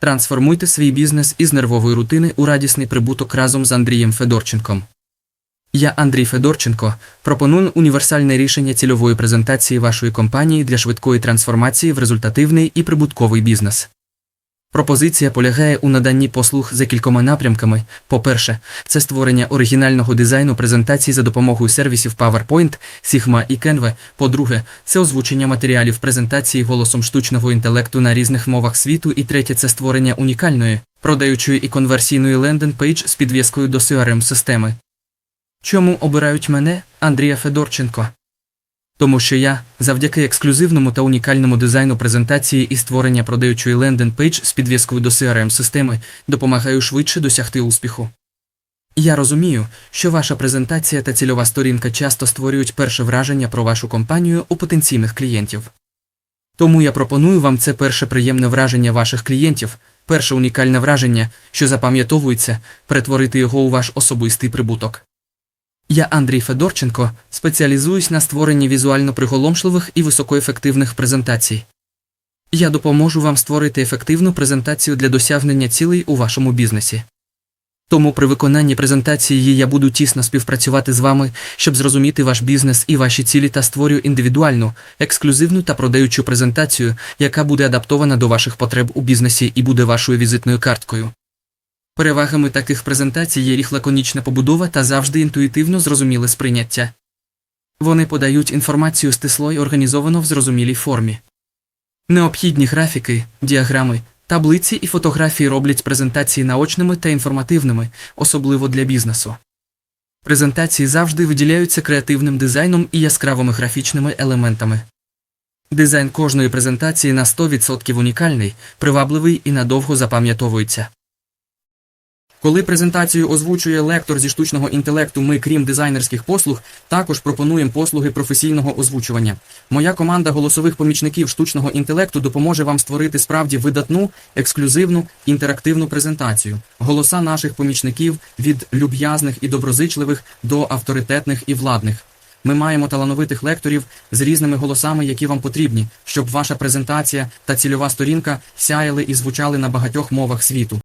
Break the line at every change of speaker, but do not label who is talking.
Трансформуйте свій бізнес із нервової рутини у радісний прибуток разом з Андрієм Федорченком. Я Андрій Федорченко. Пропоную універсальне рішення цільової презентації вашої компанії для швидкої трансформації в результативний і прибутковий бізнес. Пропозиція полягає у наданні послуг за кількома напрямками. По-перше, це створення оригінального дизайну презентацій за допомогою сервісів PowerPoint, Sigma і Canva. По-друге, це озвучення матеріалів презентації голосом штучного інтелекту на різних мовах світу. І третє це створення унікальної, продаючої і конверсійної лендинг-пейдж з підв'язкою до crm системи Чому обирають мене, Андрія Федорченко? Тому що я, завдяки ексклюзивному та унікальному дизайну презентації і створення продаючої лендинг-пейдж з підв'язкою до crm системи допомагаю швидше досягти успіху. Я розумію, що ваша презентація та цільова сторінка часто створюють перше враження про вашу компанію у потенційних клієнтів. Тому я пропоную вам це перше приємне враження ваших клієнтів, перше унікальне враження, що запам'ятовується, перетворити його у ваш особистий прибуток. Я Андрій Федорченко, спеціалізуюсь на створенні візуально приголомшливих і високоефективних презентацій. Я допоможу вам створити ефективну презентацію для досягнення цілей у вашому бізнесі. Тому при виконанні презентації я буду тісно співпрацювати з вами, щоб зрозуміти ваш бізнес і ваші цілі та створю індивідуальну, ексклюзивну та продаючу презентацію, яка буде адаптована до ваших потреб у бізнесі і буде вашою візитною карткою. Перевагами таких презентацій є їх лаконічна побудова та завжди інтуїтивно зрозуміле сприйняття. Вони подають інформацію стисло й організовано в зрозумілій формі. Необхідні графіки, діаграми, таблиці і фотографії роблять презентації наочними та інформативними, особливо для бізнесу. Презентації завжди виділяються креативним дизайном і яскравими графічними елементами. Дизайн кожної презентації на 100% унікальний, привабливий і надовго запам'ятовується. Коли презентацію озвучує лектор зі штучного інтелекту, ми, крім дизайнерських послуг, також пропонуємо послуги професійного озвучування. Моя команда голосових помічників штучного інтелекту допоможе вам створити справді видатну, ексклюзивну, інтерактивну презентацію. Голоса наших помічників від люб'язних і доброзичливих до авторитетних і владних. Ми маємо талановитих лекторів з різними голосами, які вам потрібні, щоб ваша презентація та цільова сторінка сяяли і звучали на багатьох мовах світу.